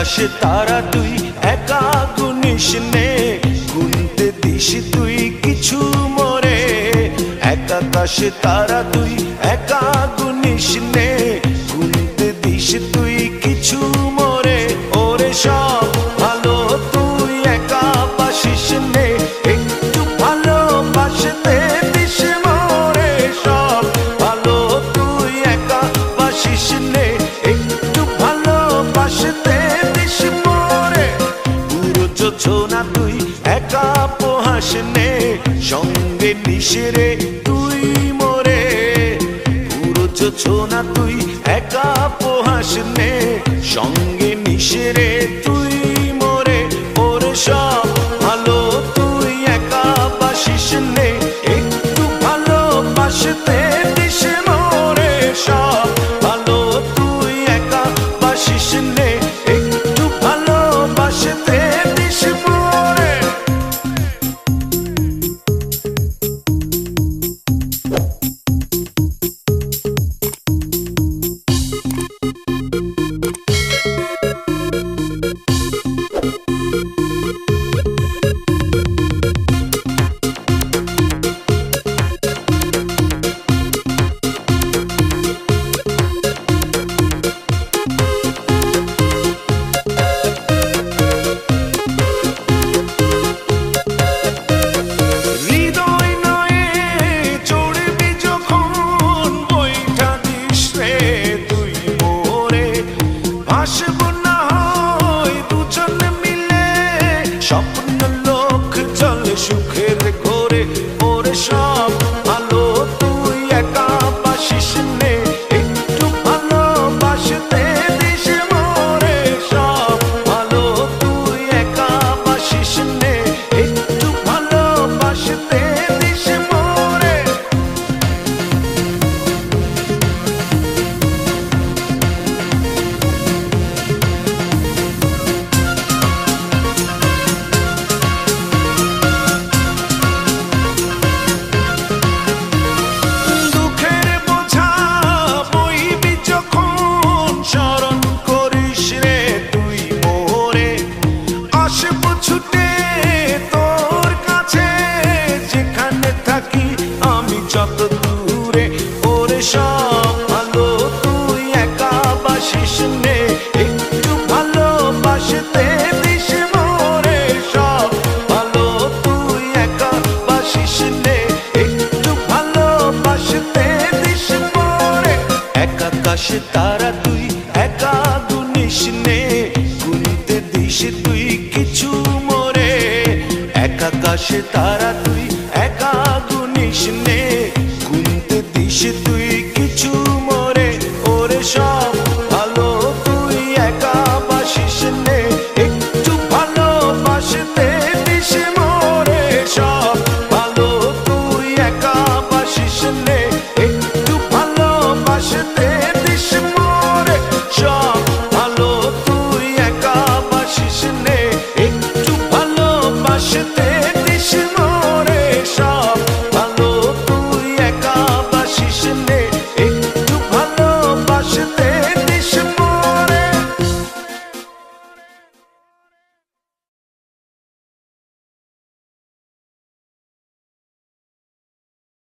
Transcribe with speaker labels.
Speaker 1: আকাশে তারা তুই, একা গুনিস নে। গুনতে দিস তুই কিছু মরে। একা আকাশে তারা তুই, একা গুনিস নে। গুনতে দিস তুই কিছু একা পোহাস নে সঙ্গে নিশে তুই মরে। পুরো যোজনা তুই, একা পোহাস নে সঙ্গে নিশে তুই মরে। ওরে সব ভালো তুই একা বাসিস নে, একটু ভালো বাসতে Put no শেষ নেই তুই একা বাসিস নে, একটু ভালোবাসতে তারা তুই, একা গুনিস নে, গুনতে দিস তুই কিছু মোরে। একা কাশ তারা তুই, একা গুনিস নে, গুনতে দিস তুই